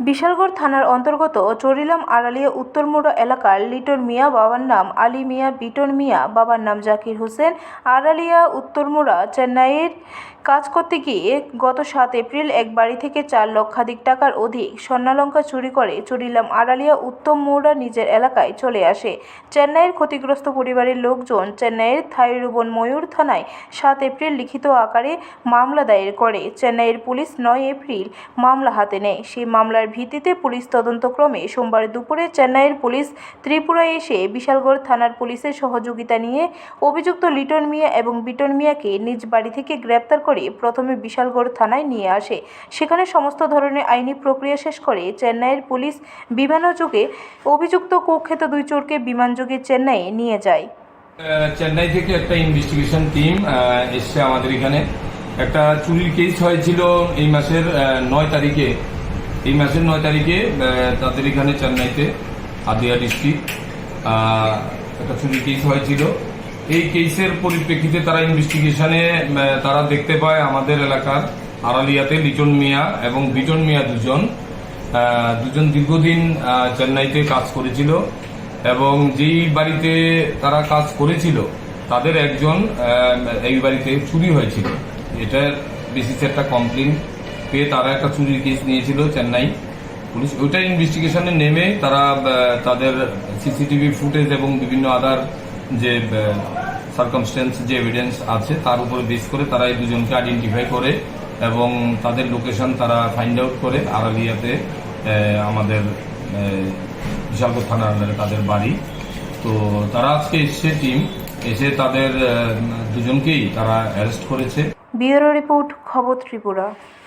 বিশালগড় থানার অন্তর্গত চরিলাম আড়ালিয়া উত্তরমুড়া এলাকার লিটন মিয়া বাবার নাম আলী মিয়া, বিটন মিয়া বাবার নাম জাকির হোসেন। আড়ালিয়া উত্তরমুড়া চেন্নাইয়ের কাজ করতে গিয়ে গত সাত এপ্রিল এক বাড়ি থেকে চার লক্ষাধিক টাকার অধিক স্বর্ণালঙ্কা চুরি করে চুরিলাম আড়ালিয়া উত্তম মোড়া নিজের এলাকায় চলে আসে। চেন্নাইয়ের ক্ষতিগ্রস্ত পরিবারের লোকজন চেন্নাইয়ের থাইরুবন ময়ূর থানায় সাত এপ্রিল লিখিত আকারে মামলা দায়ের করে। চেন্নাইয়ের পুলিশ নয় এপ্রিল মামলা হাতে নেয়। সেই মামলার ভিত্তিতে পুলিশ তদন্তক্রমে সোমবার দুপুরে চেন্নাইয়ের পুলিশ ত্রিপুরায় এসে বিশালগড় থানার পুলিশের সহযোগিতা নিয়ে অভিযুক্ত লিটন মিয়া এবং বিটন মিয়াকে নিজ বাড়ি থেকে গ্রেপ্তার করে প্রথমে বিশালগড় থানায় নিয়ে আসে। সেখানে সমস্ত ধরনের আইনি প্রক্রিয়া শেষ করে চেন্নাইয়ের পুলিশ বিমানযোগে অভিযুক্ত কুখ্যাত দুই চোরকে বিমানযোগে চেন্নাইয়ে নিয়ে যায়। চেন্নাই থেকে একটা ইনভেস্টিগেশন টিম এসছে আমাদের এখানে। একটা চুরির কেস হয়েছিল এই মাসের নয় তারিখে। এই মাসের নয় তারিখে তাদের এখানে চেন্নাইতে আদিয়া ডিস্ট্রিক্ট একটা চুরির কেস হয়েছিল। এই কেসের পরিপ্রেক্ষিতে তারা ইনভেস্টিগেশনে তারা দেখতে পায় আমাদের এলাকার আড়ালিয়াতে লিটন মিয়া এবং বিটন মিয়া দুজন দুজন দীর্ঘদিন চেন্নাইতে কাজ করেছিল এবং যেই বাড়িতে তারা কাজ করেছিল, তাদের একজন এই বাড়িতে চুরি হয়েছিল। এটার বেসিসে একটা কমপ্লেন পেয়ে তারা একটা চুরির কেস নিয়েছিল চেন্নাই পুলিশ। ওইটা ইনভেস্টিগেশনে নেমে তারা তাদের সিসিটিভি ফুটেজ এবং বিভিন্ন আদার যে সার্কামস্টেন্স যে এভিডেন্স আছে তার উপরে বেস করে তারা এই দুজনকে আইডেন্টিফাই করে এবং তাদের লোকেশন তারা ফাইন্ড আউট করে আড়ালিয়াতে আহ, আমাদের বিশালগড় থানার আন্ডারে তাদের বাড়ি। তো তারা আজকে এসছে টিম এসে তাদের দুজনকেই তারা অ্যারেস্ট করেছে। ব্যুরো রিপোর্ট খবর ত্রিপুরা।